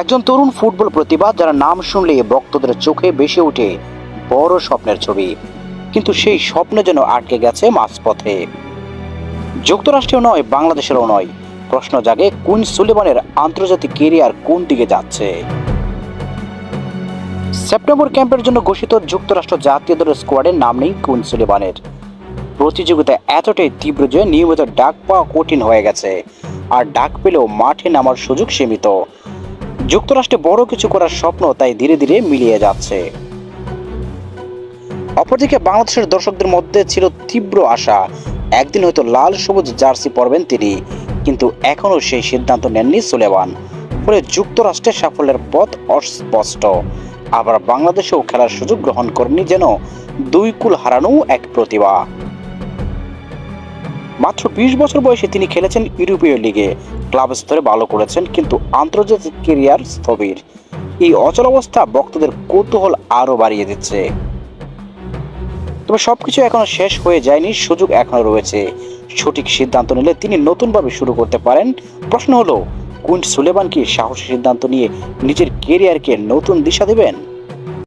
একজন তরুণ ফুটবল প্রতিভা যার নাম শুনলে ভক্তদের চোখে বেশি ওঠে, বড় স্বপ্নের ছবি। কিন্তু সেই স্বপ্ন যেন আটকে গেছে মাঝপথে। যুক্তরাষ্ট্রেও নয়, বাংলাদেশেরও নয়। প্রশ্ন জাগে কুইন সুলেমানের আন্তর্জাতিক কেরিয়ার কোন দিকে যাচ্ছে। সেপ্টেম্বর ক্যাম্পের জন্য ঘোষিত যুক্তরাষ্ট্র জাতীয় দলের স্কোয়াডের নাম নেই কুইন সুলেমানের প্রতিযোগিতা এতটাই তীব্র যে নিয়মিত ডাক পাওয়া কঠিন হয়ে গেছে। আর ডাক পেলেও মাঠে নামার সুযোগ সীমিত। যুক্তরাষ্ট্রে বড় কিছু করার স্বপ্ন তাই ধীরে ধীরে মিলিয়ে যাচ্ছে। অপরদিকে বাংলাদেশের দর্শকদের মধ্যে ছিল তীব্র আশা। একদিন হয়তো লাল সবুজ জার্সি পরবেন তিনি, কিন্তু এখনও সেই সিদ্ধান্ত নেননি সুলেমান। ফলে যুক্তরাষ্ট্রের সাফল্যের পথ অস্পষ্ট। আবার বাংলাদেশেও খেলার সুযোগ গ্রহণ করেনি যেন দুই কুল হারানো এক প্রতিভা। মাত্র বিশ বছর বয়সে তিনি খেলেছেন ইউরোপীয় লিগে। ক্লাব স্তরে ভালো করেছেন, কিন্তু আন্তর্জাতিক কেরিয়ার স্থবির। এই অচল অবস্থা ভক্তদের কৌতূহল আরও বাড়িয়ে দিচ্ছে। তবে সবকিছু এখনও শেষ হয়ে যায়নি, সুযোগ এখনও রয়েছে। সঠিক সিদ্ধান্ত নিলে তিনি নতুনভাবে শুরু করতে পারেন। প্রশ্ন হলো কুইন্ট সুলেবান কি সাহসী সিদ্ধান্ত নিয়ে নিজের কেরিয়ারকে নতুন দিশা দেবেন?